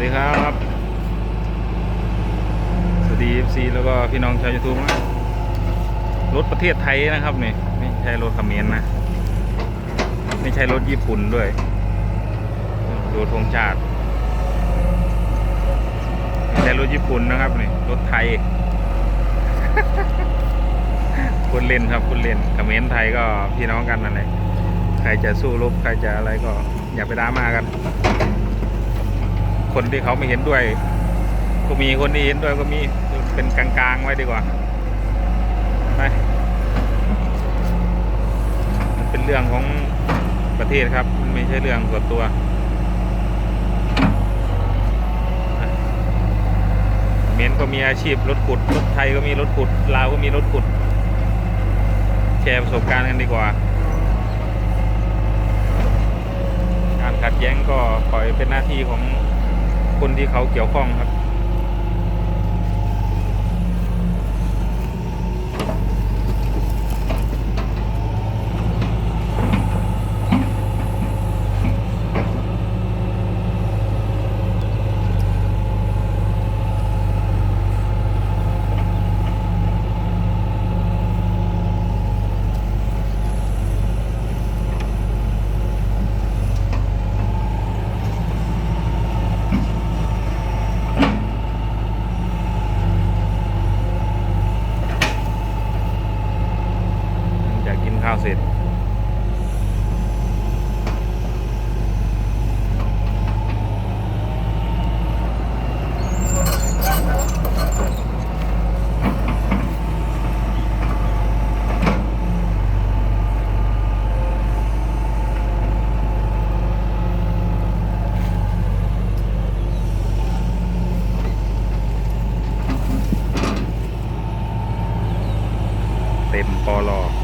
วัสดีครับ สวัสดี FC แล้วก็พี่น้องชาวยูทูบนะรถประเทศไทยนะครับนี่ไม่ใช่รถเขมรนะ ไม่ใช่รถญี่ปุ่นด้วยดูธงชาติไม่ใช่รถญี่ปุ่นนะครับนี่รถไทยคุณเล่นครับคุณเล่นเขมรไทยก็พี่น้องกันนั่นแหละใครจะสู้รบใครจะอะไรก็อย่าไปดรามากัน คนที่เขาไม่เห็นด้วย ก็มีคนที่เห็นด้วยก็มีเป็นกลางๆไว้ดีกว่าไปมันเป็นเรื่องของประเทศครับมันไม่ใช่เรื่องส่วนตัวเมนก็มีอาชีพรถขุดรถไทยก็มีรถขุดลาวก็มีรถขุด แชร์ประสบการณ์กันดีกว่าการขัดแย้งก็ปล่อยเป็นหน้าที่ของ คนที่เขาเกี่ยวข้องครับ ข้าวเสร็จเต็มปอลอ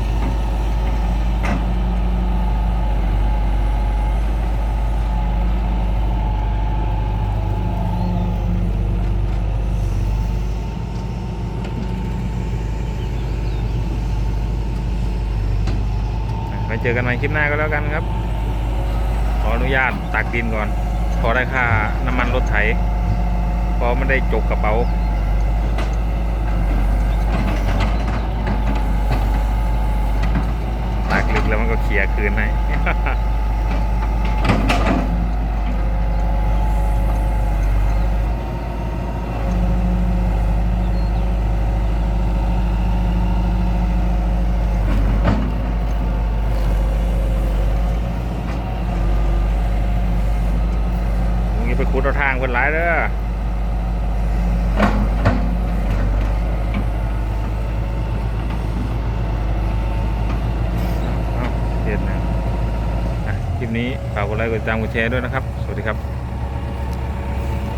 เจอกันใหม่คลิปหน้าก็แล้วกันครับ ขออนุญาตตักดินก่อนพอได้ค่าน้ำมันรถไถเพราะไม่ได้จกกระเป๋าตักลึกแล้วมันก็เคลียร์คืนให้ ไปขุดเอาทางคนร้ายเด้อเอาเห็นนะคลิปนี้ฝากกดไลค์กดติดตามกดแชร์ด้วยนะครับ สวัสดีครับ